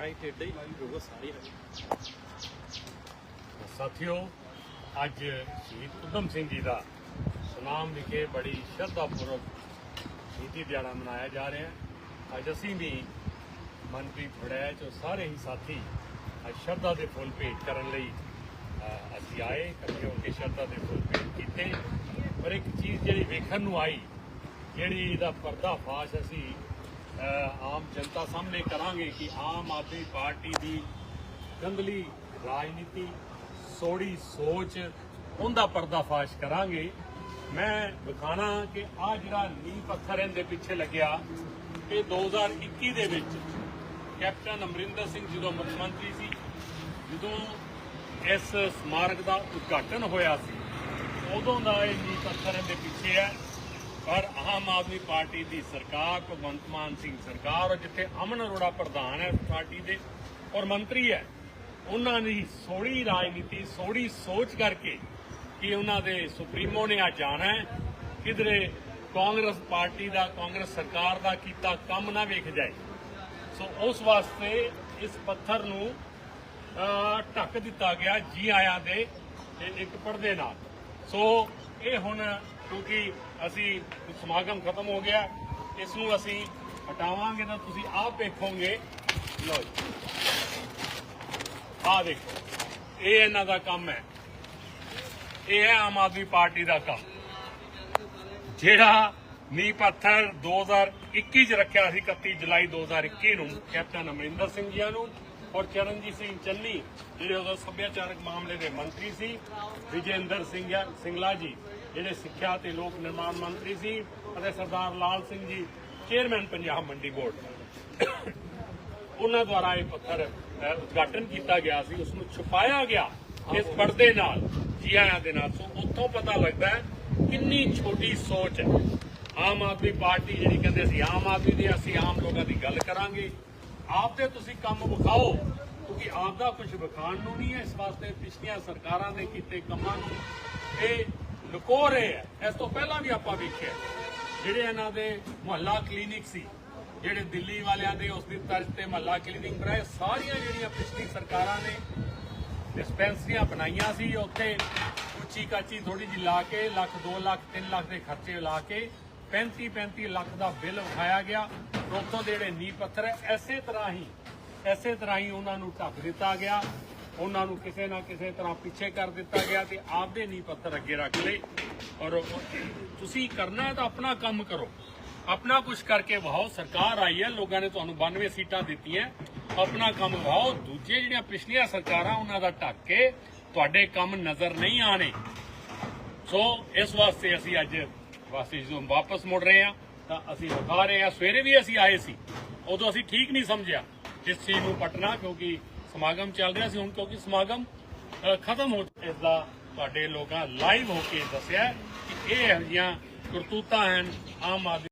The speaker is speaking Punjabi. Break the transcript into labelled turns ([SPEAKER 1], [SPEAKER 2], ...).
[SPEAKER 1] ਆਈ ਟੇਡਾ ਹੀ ਲਾਈ ਹੋਗਾ ਸਾਰੀ
[SPEAKER 2] ਸਾਥੀਓ, ਅੱਜ ਸ਼ਹੀਦ ਉਦਮ ਸਿੰਘ ਜੀ ਦਾ ਸੁਨਾਮ ਵਿਖੇ ਬੜੀ ਸ਼ਰਧਾ ਸ਼ਰਧਾਪੂਰਵਕ ਸ਼ਹੀਦੀ ਦਿਹਾੜਾ ਮਨਾਇਆ ਜਾ ਰਿਹਾ ਹੈ। ਅੱਜ ਅਸੀਂ ਵੀ ਮਨਪ੍ਰੀਤ ਫੜੈਚ ਔਰ ਸਾਰੇ ਹੀ ਸਾਥੀ ਅੱਜ ਸ਼ਰਧਾ ਦੇ ਫੁੱਲ ਭੇਟ ਕਰਨ ਲਈ ਅਸੀਂ ਆਏ, ਇਕੱਠੇ ਹੋ ਕੇ ਸ਼ਰਧਾ ਦੇ ਫੁੱਲ ਭੇਟ ਕੀਤੇ। ਪਰ ਇੱਕ ਚੀਜ਼ ਜਿਹੜੀ ਵੇਖਣ ਨੂੰ ਆਈ, ਜਿਹੜੀ ਇਹਦਾ ਪਰਦਾ ਫਾਸ਼ ਅਸੀਂ ਆਮ ਜਨਤਾ ਸਾਹਮਣੇ ਕਰਾਂਗੇ ਕਿ ਆਮ ਆਦਮੀ ਪਾਰਟੀ ਦੀ ਗੰਦਲੀ ਰਾਜਨੀਤੀ ਸੋੜੀ ਸੋਚ, ਉਹਦਾ ਪਰਦਾਫਾਸ਼ ਕਰਾਂਗੇ। ਮੈਂ ਵਿਖਾਣਾ ਕਿ ਆ ਜਿਹੜਾ ਨੀਂਹ ਪੱਥਰ ਇਹਦੇ ਪਿੱਛੇ ਲੱਗਿਆ, ਇਹ 2021 ਦੇ ਵਿੱਚ ਕੈਪਟਨ ਅਮਰਿੰਦਰ ਸਿੰਘ ਜਦੋਂ ਮੁੱਖ ਮੰਤਰੀ ਸੀ, ਜਦੋਂ ਇਸ ਸਮਾਰਕ ਦਾ ਉਦਘਾਟਨ ਹੋਇਆ ਸੀ, ਉਦੋਂ ਦਾ ਇਹ ਨੀਂਹ ਪੱਥਰ ਇਹਦੇ ਪਿੱਛੇ ਹੈ। ਪਰ ਆਮ ਆਦਮੀ ਪਾਰਟੀ ਦੀ ਸਰਕਾਰ, ਭਗਵੰਤ ਮਾਨ ਸਿੰਘ ਸਰਕਾਰ, ਔਰ ਜਿੱਥੇ ਅਮਨ ਅਰੋੜਾ ਪ੍ਰਧਾਨ ਹੈ ਪਾਰਟੀ ਦੇ ਔਰ ਮੰਤਰੀ ਹੈ, ਉਹਨਾਂ ਦੀ ਸੋੜੀ ਰਾਜਨੀਤੀ ਸੋੜੀ ਸੋਚ ਕਰਕੇ ਕਿ ਉਹਨਾਂ ਦੇ ਸੁਪਰੀਮੋ ਨੇ ਆ ਜਾਣਾ ਕਿਧਰੇ ਕਾਂਗਰਸ ਪਾਰਟੀ ਦਾ, ਕਾਂਗਰਸ ਸਰਕਾਰ ਦਾ ਕੀਤਾ ਕੰਮ ਨਾ ਵੇਖ ਜਾਏ। ਸੋ ਉਸ ਵਾਸਤੇ ਇਸ ਪੱਥਰ ਨੂੰ ਢੱਕ ਦਿੱਤਾ ਗਿਆ ਜੀ ਆਇਆਂ ਦੇ ਇੱਕ ਪਰਦੇ ਨਾਲ। ਸੋ ਇਹ ਹੁਣ ਕਿਉਂਕਿ ਅਸੀਂ ਸਮਾਗਮ ਖਤਮ ਹੋ ਗਿਆ। ਇਸ ਨੂੰ ਅਸੀਂ ਹਟਾਵਾਂਗੇ ਤਾਂ ਤੁਸੀਂ ਆਪ ਵੇਖੋਗੇ ਲਓ ਜੀ। ਦੇਖੋ। ਇਹ ਇਹਨਾਂ ਦਾ ਕੰਮ ਹੈ। ਇਹ ਹੈ ਆਮ ਆਦਮੀ ਪਾਰਟੀ ਦਾ ਕੰਮ। ਜਿਹੜਾ ਨੀਂਹ ਪੱਥਰ 2021 ਚ ਰੱਖਿਆ ਸੀ 31 ਜੁਲਾਈ 2021 ਨੂੰ ਕੈਪਟਨ ਅਮਰਿੰਦਰ ਸਿੰਘ ਜੀ ਨੂੰ। ਔਰ ਚਰਨਜੀਤ ਸਿੰਘ ਚੰਨੀ ਜਿਹੜੇ ਉਦੋਂ ਸੱਭਿਆਚਾਰਕ ਮਾਮਲੇ ਦੇ ਮੰਤਰੀ ਸੀ, ਵਿਜੇਂਦਰ ਸਿੰਘ ਸਿੰਗਲਾ ਜੀ, ਜਿਹੜੇ ਸਿੱਖਿਆ ਤੇ ਲੋਕ ਨਿਰਮਾਣ ਮੰਤਰੀ ਸੀ, ਅਤੇ ਸਰਦਾਰ ਲਾਲ ਸਿੰਘ ਜੀ, ਚੇਅਰਮੈਨ ਪੰਜਾਬ ਮੰਡੀ ਬੋਰਡ। ਉਹਨਾਂ ਦੁਆਰਾ ਇਹ ਪੱਥਰ ਉਦਘਾਟਨ ਕੀਤਾ ਗਿਆ ਸੀ, ਉਸ ਨੂੰ ਛੁਪਾਇਆ ਗਿਆ ਇਸ ਪਰਦੇ ਨਾਲ ਜੀ ਆਇਆਂ ਦੇ ਨਾਲ। ਸੋ ਉੱਥੋਂ ਪਤਾ ਲੱਗਦਾ ਕਿੰਨੀ ਛੋਟੀ ਸੋਚ ਹੈ। ਆਮ ਆਦਮੀ ਪਾਰਟੀ ਜਿਹੜੀ ਕਹਿੰਦੇ ਸੀ, ਆਮ ਆਦਮੀ ਦੀ, ਅਸੀਂ ਆਮ ਲੋਕਾਂ ਦੀ ਗੱਲ ਕਰਾਂਗੇ। ਆਪ ਦੇ ਤੁਸੀਂ ਕੰਮ ਵਿਖਾਓ, ਕਿਉਂਕਿ ਆਪ ਦਾ ਕੁਝ ਵਿਖਾਣ ਨੂੰ ਨਹੀਂ ਹੈ, ਇਸ ਵਾਸਤੇ ਪਿਛਲੀਆਂ ਸਰਕਾਰਾਂ ਨੇ ਕੀਤੇ ਕੰਮਾਂ ਨੂੰ। ਇਹ ਲੁਕੋ ਰਹੇ ਹੈ, ਇਸ ਤੋਂ ਪਹਿਲਾਂ ਵੀ ਆਪਾਂ ਵੇਖਿਆ ਜਿਹੜੇ ਇਹਨਾਂ ਦੇ ਮੁਹੱਲਾ ਕਲੀਨਿਕ ਸੀ, ਜਿਹੜੇ ਦਿੱਲੀ ਵਾਲਿਆਂ ਦੇ ਉਸ ਦੀ ਤਰਜ਼ ਤੇ ਮਹੱਲਾ ਕਲੀਨਿਕ ਬਣਾਏ, ਸਾਰੀਆਂ ਜਿਹੜੀਆਂ ਪਿਛਲੀ ਸਰਕਾਰਾਂ ਨੇ ਡਿਸਪੈਂਸਰੀਆਂ ਬਣਾਈਆਂ ਸੀ, ਉੱਥੇ ਉੱਚੀ ਕਾਚੀ ਥੋੜੀ ਜਿਹੀ ਲਾ ਕੇ, ਲੱਖ 2 ਲੱਖ 3 ਲੱਖ ਦੇ ਖਰਚੇ ਲਾ ਕੇ 35 35 ਲੱਖ ਦਾ ਬਿੱਲ ਵਿਖਾਇਆ ਗਿਆ। ਉੱਥੋਂ ਦੇ ਜਿਹੜੇ ਨੀਂਹ ਪੱਥਰ ਹੈ, ਐਸੇ ਤਰ੍ਹਾਂ ਹੀ, ਐਸੇ ਤਰ੍ਹਾਂ ਹੀ ਉਹਨਾਂ ਨੂੰ ਢੱਕ ਦਿੱਤਾ ਗਿਆ। ਉਹਨਾਂ ਨੂੰ ਕਿਸੇ ਨਾ ਕਿਸੇ ਤਰ੍ਹਾਂ ਪਿੱਛੇ ਕਰ ਦਿੱਤਾ ਗਿਆ ਤੇ ਆਪਦੇ ਨੀਂਹ ਪੱਥਰ ਅੱਗੇ ਰੱਖ ਲਏ। ਔਰ ਤੁਸੀਂ ਕਰਨਾ ਹੈ ਤਾਂ ਆਪਣਾ ਕੰਮ ਕਰੋ। ਆਪਣਾ ਕੁਝ ਕਰਕੇ ਵਹਾਓ। ਸਰਕਾਰ ਆਈ ਹੈ, ਲੋਕਾਂ ਨੇ ਤੁਹਾਨੂੰ 92 ਸੀਟਾਂ ਦਿੱਤੀਆਂ। ਆਪਣਾ ਕੰਮ ਵਹਾਓ। ਦੂਜੇ ਜਿਹੜੀਆਂ ਪਿਛਲੀਆਂ ਸਰਕਾਰਾਂ ਉਹਨਾਂ ਦਾ ਢੱਕ ਕੇ ਤੁਹਾਡੇ ਕੰਮ ਨਜ਼ਰ ਨਹੀਂ ਆਣੇ ਸੋ ਇਸ ਵਾਸਤੇ ਅਸੀਂ ਅੱਜ ਵਾਸਤੇ ਜਦੋਂ ਵਾਪਸ ਮੁੜ ਰਹੇ ਹਾਂ। ਤਾਂ ਅਸੀਂ ਵਿਖਾ ਰਹੇ ਹਾਂ। ਸਵੇਰੇ ਵੀ ਅਸੀਂ ਆਏ ਸੀ। ਉਦੋਂ ਅਸੀਂ ਠੀਕ ਨਹੀਂ ਸਮਝਿਆ ਇਸ ਚੀਜ਼ ਨੂੰ ਪਟਣਾ ਕਿਉਂਕਿ ਸਮਾਗਮ ਚੱਲ ਰਿਹਾ ਸੀ। ਹੁਣ ਕਿਉਂਕਿ ਸਮਾਗਮ ਖਤਮ ਹੋ ਇਸ ਦਾ ਤੁਹਾਡੇ ਲੋਕਾਂ ਲਾਈਵ ਹੋ ਕੇ ਦੱਸਿਆ ਕਿ ਇਹ ਇਹੋ ਜਿਹੀਆਂ ਕਰਤੂਤਾਂ ਹਨ ਆਮ ਆਦਮੀ